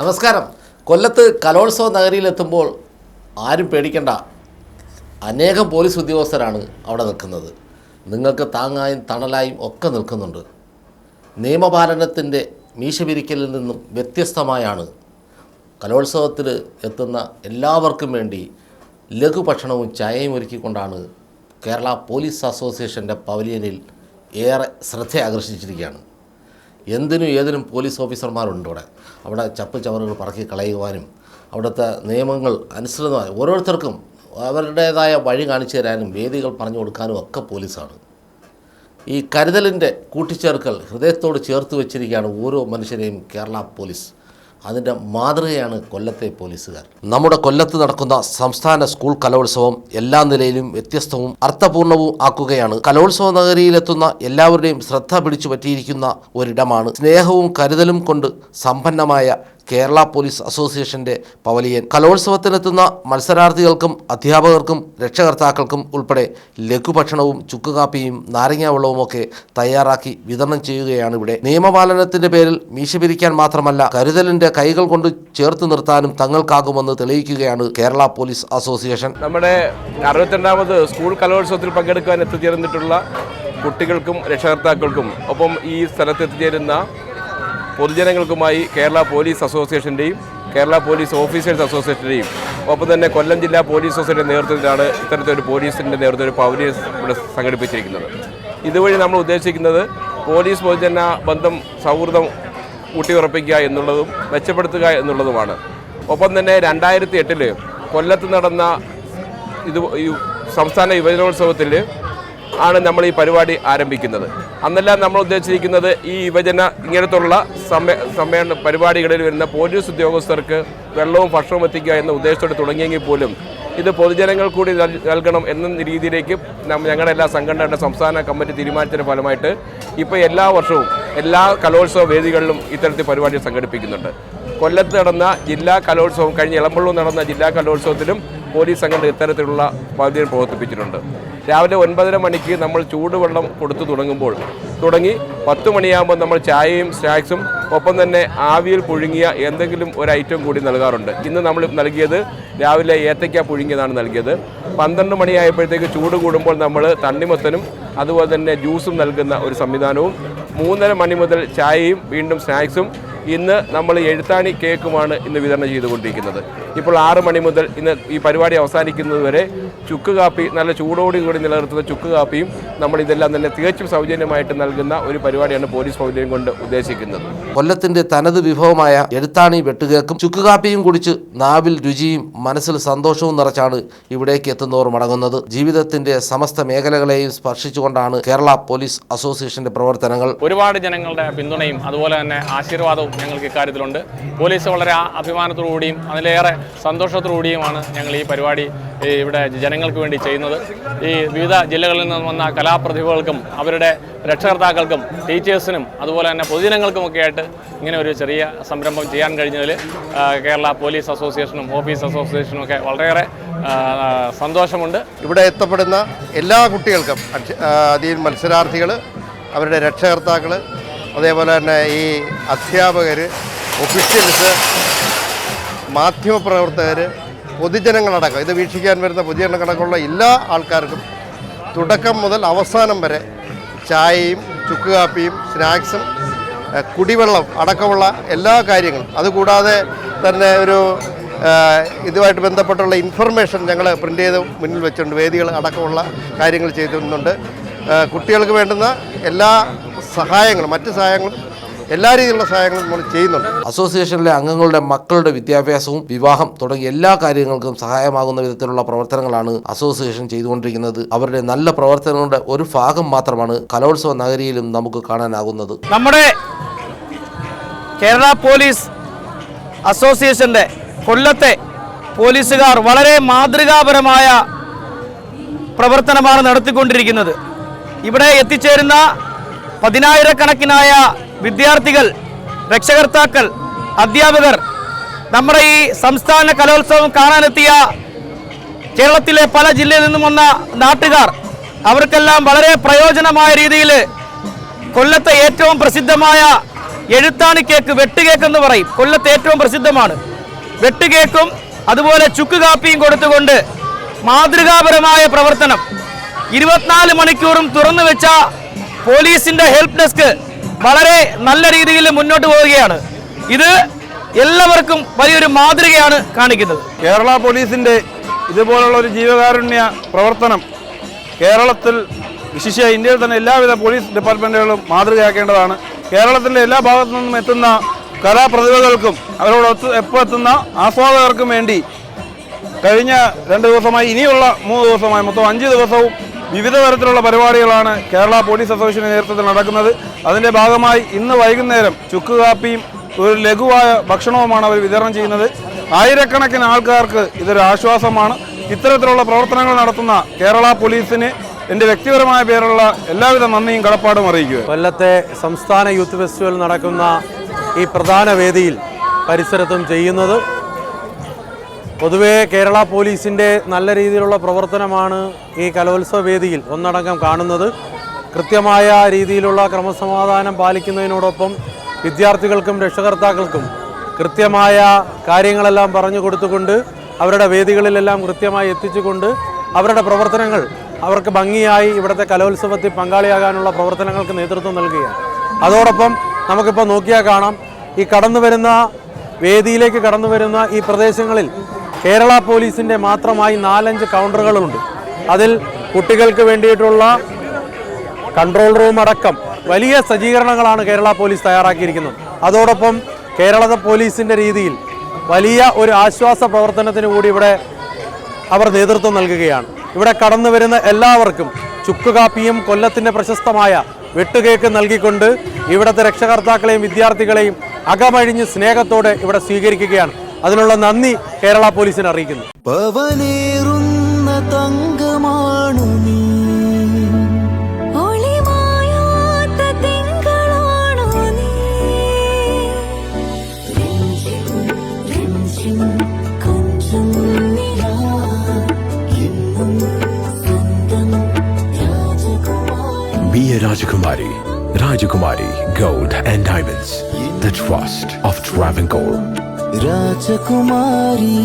നമസ്കാരം. കൊല്ലത്ത് കലോത്സവ നഗരിയിലെത്തുമ്പോൾ ആരും പേടിക്കണ്ട. അനേകം പോലീസ് ഉദ്യോഗസ്ഥരാണ് അവിടെ നിൽക്കുന്നത്. നിങ്ങൾക്ക് താങ്ങായും തണലായും ഒക്കെ നിൽക്കുന്നുണ്ട്. നിയമപാലനത്തിന്റെ മീശ പിരിക്കലിൽ നിന്നും വ്യത്യസ്തമായാണ് കലോത്സവത്തിൽ എത്തുന്ന എല്ലാവർക്കും വേണ്ടി ലഘുഭക്ഷണവും ചായയും ഒരുക്കിക്കൊണ്ടാണ് കേരള പോലീസ് അസോസിയേഷന്റെ പവലിയനിൽ ഏറെ ശ്രദ്ധ ആകർഷിച്ചിരിക്കുകയാണ് എന്തിനും ഏതിനും പോലീസ് ഓഫീസർമാരുണ്ട് അവിടെ. അവിടെ ചപ്പ് ചവറുകൾ പറക്കി കളയുവാനും അവിടുത്തെ നിയമങ്ങൾ അനുസൃതമായി ഓരോരുത്തർക്കും അവരുടേതായ വഴി കാണിച്ചു തരാനും വേദികൾ പറഞ്ഞു കൊടുക്കാനും ഒക്കെ പോലീസാണ്. ഈ കരുതലിന്റെ കൂട്ടിച്ചേർക്കൽ ഹൃദയത്തോട് ചേർത്ത് വെച്ചിരിക്കുകയാണ് ഓരോ മനുഷ്യരെയും കേരള പോലീസ്. അതിന്റെ മാതൃകയാണ് കൊല്ലത്തെ പോലീസുകാർ. നമ്മുടെ കൊല്ലത്ത് നടക്കുന്ന സംസ്ഥാന സ്കൂൾ കലോത്സവം എല്ലാ നിലയിലും വ്യത്യസ്തവും അർത്ഥപൂർണവും ആക്കുകയാണ്. കലോത്സവ നഗരിയിലെത്തുന്ന എല്ലാവരുടെയും ശ്രദ്ധ പിടിച്ചു പറ്റിയിരിക്കുന്ന ഒരിടമാണ്. സ്നേഹവും കരുതലും കൊണ്ട് സമ്പന്നമായ കേരള പോലീസ് അസോസിയേഷന്റെ പവലിയൻ. കലോത്സവത്തിനെത്തുന്ന മത്സരാർത്ഥികൾക്കും അധ്യാപകർക്കും രക്ഷകർത്താക്കൾക്കും ഉൾപ്പെടെ ലഘുഭക്ഷണവും ചുക്കുകാപ്പിയും നാരങ്ങാവെള്ളവുമൊക്കെ തയ്യാറാക്കി വിതരണം ചെയ്യുകയാണ് ഇവിടെ. നിയമപാലനത്തിന്റെ പേരിൽ മീശ പിരിക്കാൻ മാത്രമല്ല കരുതലിന്റെ കൈകൾ കൊണ്ട് ചേർത്ത് നിർത്താനും തങ്ങൾക്കാകുമെന്ന് തെളിയിക്കുകയാണ് കേരള പോലീസ് അസോസിയേഷൻ. നമ്മുടെ അറുപത്തിരണ്ടാമത് സ്കൂൾ കലോത്സവത്തിൽ പങ്കെടുക്കാൻ എത്തിച്ചേർന്നിട്ടുള്ള കുട്ടികൾക്കും രക്ഷകർത്താക്കൾക്കും ഒപ്പം ഈ സ്ഥലത്ത് എത്തിച്ചേരുന്ന പൊതുജനങ്ങൾക്കുമായി കേരള പോലീസ് അസോസിയേഷന്റെയും കേരള പോലീസ് ഓഫീസേഴ്സ് അസോസിയേഷന്റെയും ഒപ്പം തന്നെ കൊല്ലം ജില്ലാ പോലീസ് സൊസൈറ്റിയുടെ നേതൃത്വത്തിലാണ് ഇത്തരത്തിലൊരു പോലീസിന്റെ നേതൃത്വത്തിൽ ഒരു പൗരി ഇവിടെ സംഘടിപ്പിച്ചിരിക്കുന്നത്. ഇതുവഴി നമ്മൾ ഉദ്ദേശിക്കുന്നത് പോലീസ് പൊതുജന ബന്ധം സൗഹൃദം ഊട്ടിയുറപ്പിക്കുക എന്നുള്ളതും മെച്ചപ്പെടുത്തുക എന്നുള്ളതുമാണ്. ഒപ്പം തന്നെ രണ്ടായിരത്തി എട്ടിൽ കൊല്ലത്ത് നടന്ന ഇത് സംസ്ഥാന യുവജനോത്സവത്തിൽ ആണ് നമ്മൾ ഈ പരിപാടി ആരംഭിക്കുന്നത്. അന്നെല്ലാം നമ്മൾ ഉദ്ദേശിച്ചിരിക്കുന്നത് ഈ യുവജന ഇങ്ങനത്തുള്ള സമ്മേ സമ്മേളന പരിപാടികളിൽ വരുന്ന പോലീസ് ഉദ്യോഗസ്ഥർക്ക് വെള്ളവും ഭക്ഷണവും എത്തിക്കുക എന്ന ഉദ്ദേശത്തോടെ തുടങ്ങിയെങ്കിൽ പോലും ഇത് പൊതുജനങ്ങൾ കൂടി നൽകണം എന്ന രീതിയിലേക്ക് ഞങ്ങളുടെ എല്ലാ സംഘടനയുടെ സംസ്ഥാന കമ്മിറ്റി തീരുമാനത്തിന്റെ ഫലമായിട്ട് ഇപ്പോൾ എല്ലാ വർഷവും എല്ലാ കലോത്സവ വേദികളിലും ഇത്തരത്തിൽ പരിപാടി സംഘടിപ്പിക്കുന്നുണ്ട്. കൊല്ലത്ത് നടന്ന ജില്ലാ കലോത്സവം കഴിഞ്ഞ ഇളമ്പള്ളൂർ നടന്ന ജില്ലാ കലോത്സവത്തിലും പോലീസ് സംഘം ഇത്തരത്തിലുള്ള പദ്ധതി പ്രവർത്തിപ്പിച്ചിട്ടുണ്ട്. രാവിലെ ഒൻപതര മണിക്ക് നമ്മൾ ചൂടുവെള്ളം കൊടുത്തു തുടങ്ങുമ്പോൾ തുടങ്ങി പത്ത് മണിയാകുമ്പോൾ നമ്മൾ ചായയും സ്നാക്സും ഒപ്പം തന്നെ ആവിയിൽ പുഴുങ്ങിയ എന്തെങ്കിലും ഒരു ഐറ്റം കൂടി നൽകാറുണ്ട്. ഇന്ന് നമ്മൾ നൽകിയത് രാവിലെ ഏത്തയ്ക്ക പുഴുങ്ങിയതാണ് നൽകിയത്. പന്ത്രണ്ട് മണിയായപ്പോഴത്തേക്ക് ചൂട് കൂടുമ്പോൾ നമ്മൾ തണ്ണിമത്തനും അതുപോലെ തന്നെ ജ്യൂസും നൽകുന്ന ഒരു സംവിധാനവും മൂന്നര മണി മുതൽ ചായയും വീണ്ടും സ്നാക്സും ഇന്ന് നമ്മൾ എഴുത്താണി കേക്കുമാണ് ഇന്ന് വിതരണം ചെയ്തുകൊണ്ടിരിക്കുന്നത്. ഇപ്പോൾ ആറ് മണി മുതൽ ഇന്ന് ഈ പരിപാടി അവസാനിക്കുന്നത് വരെ ചുക്ക് കാപ്പി നല്ല ചൂടോടി കൂടി നിലനിർത്തുന്ന ചുക്ക് കാപ്പിയും നമ്മൾ ഇതെല്ലാം തന്നെ തികച്ചും സൗജന്യമായിട്ട് നൽകുന്ന ഒരു പരിപാടിയാണ് പോലീസ് സൗജന്യം കൊണ്ട് ഉദ്ദേശിക്കുന്നത്. കൊല്ലത്തിന്റെ തനത് വിഭവമായ എഴുത്താണി വെട്ടുകേക്കും ചുക്ക് കാപ്പിയും കുടിച്ച് നാവിൽ രുചിയും മനസ്സിൽ സന്തോഷവും നിറച്ചാണ് ഇവിടേക്ക് എത്തുന്നവർ മടങ്ങുന്നത്. ജീവിതത്തിന്റെ സമസ്ത മേഖലകളെയും സ്പർശിച്ചുകൊണ്ടാണ് കേരള പോലീസ് അസോസിയേഷന്റെ പ്രവർത്തനങ്ങൾ. ഒരുപാട് ജനങ്ങളുടെ പിന്തുണയും അതുപോലെ തന്നെ ആശീർവാദവും ഞങ്ങൾക്ക് ഇക്കാര്യത്തിലുണ്ട്. പോലീസ് വളരെ അഭിമാനത്തോടുകൂടിയും അതിലേറെ സന്തോഷത്തോടുകൂടിയുമാണ് ഞങ്ങൾ ഈ പരിപാടി ഇവിടെ ജനങ്ങൾക്ക് വേണ്ടി ചെയ്യുന്നത്. ഈ വിവിധ ജില്ലകളിൽ നിന്ന് വന്ന കലാപ്രതിഭകൾക്കും അവരുടെ രക്ഷകർത്താക്കൾക്കും ടീച്ചേഴ്സിനും അതുപോലെ തന്നെ പൊതുജനങ്ങൾക്കുമൊക്കെ ആയിട്ട് ഇങ്ങനെ ഒരു ചെറിയ സംരംഭം ചെയ്യാൻ കഴിഞ്ഞതിൽ കേരള പോലീസ് അസോസിയേഷനും ഓഫീസ് അസോസിയേഷനും ഒക്കെ വളരെയേറെ സന്തോഷമുണ്ട്. ഇവിടെ എത്തപ്പെടുന്ന എല്ലാ കുട്ടികൾക്കും അതിൽ മത്സരാർത്ഥികൾ അവരുടെ രക്ഷകർത്താക്കൾ അതേപോലെ തന്നെ ഈ അധ്യാപകർ ഒഫീഷ്യൽസ് മാധ്യമപ്രവർത്തകർ പൊതുജനങ്ങളടക്കം ഇത് വീക്ഷിക്കാൻ വരുന്ന പൊതുജനങ്ങളടക്കമുള്ള എല്ലാ ആൾക്കാർക്കും തുടക്കം മുതൽ അവസാനം വരെ ചായയും ചുക്ക് കാപ്പിയും സ്നാക്സും കുടിവെള്ളം അടക്കമുള്ള എല്ലാ കാര്യങ്ങളും. അതുകൂടാതെ തന്നെ ഒരു ഇതുമായിട്ട് ബന്ധപ്പെട്ടുള്ള ഇൻഫർമേഷൻ ഞങ്ങൾ പ്രിന്റ് ചെയ്ത് മുന്നിൽ വെച്ചിട്ടുണ്ട്. വേദികൾ അടക്കമുള്ള കാര്യങ്ങൾ ചെയ്തിരുന്നുണ്ട് കുട്ടികൾക്ക് വേണ്ടുന്ന എല്ലാ സഹായങ്ങളും മറ്റ് സഹായങ്ങളും എല്ലാ രീതിയിലുള്ള സഹായങ്ങളും നമ്മൾ ചെയ്യുന്നുണ്ട്. അസോസിയേഷനിലെ അംഗങ്ങളുടെ മക്കളുടെ വിദ്യാഭ്യാസവും വിവാഹം തുടങ്ങിയ എല്ലാ കാര്യങ്ങൾക്കും സഹായമാകുന്ന വിധത്തിലുള്ള പ്രവർത്തനങ്ങളാണ് അസോസിയേഷൻ ചെയ്തുകൊണ്ടിരിക്കുന്നത്. അവരുടെ നല്ല പ്രവർത്തനങ്ങളുടെ ഒരു ഭാഗം മാത്രമാണ് കലോത്സവ നഗരിയിലും നമുക്ക് കാണാനാകുന്നത്. നമ്മുടെ കേരള പോലീസ് അസോസിയേഷന്റെ കൊല്ലത്തെ പോലീസുകാർ വളരെ മാതൃകാപരമായ പ്രവർത്തനമാണ് നടത്തിക്കൊണ്ടിരിക്കുന്നത്. ഇവിടെ എത്തിച്ചേരുന്ന പതിനായിരക്കണക്കിനായ വിദ്യാർത്ഥികൾ രക്ഷകർത്താക്കൾ അധ്യാപകർ നമ്മുടെ ഈ സംസ്ഥാന കലോത്സവം കാണാനെത്തിയ കേരളത്തിലെ പല ജില്ലയിൽ നിന്നും വന്ന നാട്ടുകാർ അവർക്കെല്ലാം വളരെ പ്രയോജനമായ രീതിയിൽ കൊല്ലത്തെ ഏറ്റവും പ്രസിദ്ധമായ എഴുത്താണി കേക്ക് വെട്ടുകേക്ക് എന്ന് പറയും. കൊല്ലത്തെ ഏറ്റവും പ്രസിദ്ധമാണ്. വെട്ടുകേക്കും അതുപോലെ ചുക്ക് കാപ്പിയും കൊടുത്തുകൊണ്ട് മാതൃകാപരമായ പ്രവർത്തനം. ഇരുപത്തിനാല് മണിക്കൂറും തുറന്നു വെച്ച പോലീസിന്റെ ഹെൽപ്പ് ഡെസ്ക് വളരെ നല്ല രീതിയിൽ മുന്നോട്ട് പോവുകയാണ്. ഇത് എല്ലാവർക്കും വലിയൊരു മാതൃകയാണ് കാണിക്കുന്നത്. കേരള പോലീസിന്റെ ഇതുപോലുള്ള ഒരു ജീവകാരുണ്യ പ്രവർത്തനം കേരളത്തിൽ വിശിഷ്യ ഇന്ത്യയിൽ തന്നെ എല്ലാവിധ പോലീസ് ഡിപ്പാർട്ട്മെന്റുകളും മാതൃകയാക്കേണ്ടതാണ്. കേരളത്തിന്റെ എല്ലാ ഭാഗത്തു നിന്നും എത്തുന്ന കലാപ്രതിഭകൾക്കും അവരോട് എപ്പോൾ എത്തുന്ന ആസ്വാദകർക്കും വേണ്ടി കഴിഞ്ഞ രണ്ട് ദിവസമായി ഇനിയുള്ള മൂന്ന് ദിവസമായി മൊത്തം അഞ്ച് ദിവസവും വിവിധ തരത്തിലുള്ള പരിപാടികളാണ് കേരള പോലീസ് അസോസിയേഷന്റെ നേതൃത്വത്തിൽ നടക്കുന്നത്. അതിന്റെ ഭാഗമായി ഇന്ന് വൈകുന്നേരം ചുക്ക് കാപ്പിയും ഒരു ലഘുവായ ഭക്ഷണവുമാണ് അവർ വിതരണം ചെയ്യുന്നത്. ആയിരക്കണക്കിന് ആൾക്കാർക്ക് ഇതൊരു ആശ്വാസമാണ്. ഇത്തരത്തിലുള്ള പ്രവർത്തനങ്ങൾ നടത്തുന്ന കേരള പോലീസിന് എന്റെ വ്യക്തിപരമായ പേരുള്ള എല്ലാവിധ നന്ദിയും കടപ്പാടും അറിയിക്കുക കൊല്ലത്തെ സംസ്ഥാന യൂത്ത് ഫെസ്റ്റിവൽ നടക്കുന്ന ഈ പ്രധാന വേദിയിൽ പരിസരത്തും ചെയ്യുന്നത് പൊതുവേ കേരള പോലീസിന്റെ നല്ല രീതിയിലുള്ള പ്രവർത്തനമാണ് ഈ കലോത്സവ വേദിയിൽ ഒന്നടങ്കം കാണുന്നത്. കൃത്യമായ രീതിയിലുള്ള ക്രമസമാധാനം പാലിക്കുന്നതിനോടൊപ്പം വിദ്യാർത്ഥികൾക്കും രക്ഷകർത്താക്കൾക്കും കൃത്യമായ കാര്യങ്ങളെല്ലാം പറഞ്ഞു കൊടുത്തുകൊണ്ട് അവരുടെ വേദികളിലെല്ലാം കൃത്യമായി എത്തിച്ചുകൊണ്ട് അവരുടെ പ്രവർത്തനങ്ങൾ അവർക്ക് ഭംഗിയായി ഇവിടുത്തെ കലോത്സവത്തിൽ പങ്കാളിയാകാനുള്ള പ്രവർത്തനങ്ങൾക്ക് നേതൃത്വം നൽകുകയാണ്. അതോടൊപ്പം നമുക്കിപ്പോൾ നോക്കിയാൽ കാണാം ഈ കടന്നു വരുന്ന വേദിയിലേക്ക് കടന്നു വരുന്ന ഈ പ്രദേശങ്ങളിൽ കേരള പോലീസിന്റെ മാത്രമായി നാലഞ്ച് കൗണ്ടറുകളുണ്ട്. അതിൽ കുട്ടികൾക്ക് വേണ്ടിയിട്ടുള്ള കൺട്രോൾ റൂം അടക്കം വലിയ സജ്ജീകരണങ്ങളാണ് കേരള പോലീസ് തയ്യാറാക്കിയിരിക്കുന്നത്. അതോടൊപ്പം കേരള പോലീസിന്റെ രീതിയിൽ വലിയ ഒരു ആശ്വാസ പ്രവർത്തനത്തിന് കൂടി ഇവിടെ അവർ നേതൃത്വം നൽകുകയാണ്. ഇവിടെ കടന്നു വരുന്ന എല്ലാവർക്കും ചുക്കുകാപ്പിയും കൊല്ലത്തിന്റെ പ്രശസ്തമായ വെട്ടുകേക്ക് നൽകിക്കൊണ്ട് ഇവിടുത്തെ രക്ഷകർത്താക്കളെയും വിദ്യാർത്ഥികളെയും അകമഴിഞ്ഞ് സ്നേഹത്തോടെ ഇവിടെ സ്വീകരിക്കുകയാണ്. അതിനുള്ള നന്ദി കേരള പോലീസിനെ അറിയിക്കുന്നു പവനേറുന്ന തങ്കമാണു നീ Be a Rajakumari. Rajakumari Gold and Diamonds. The trust of Travancore. Rajakumari.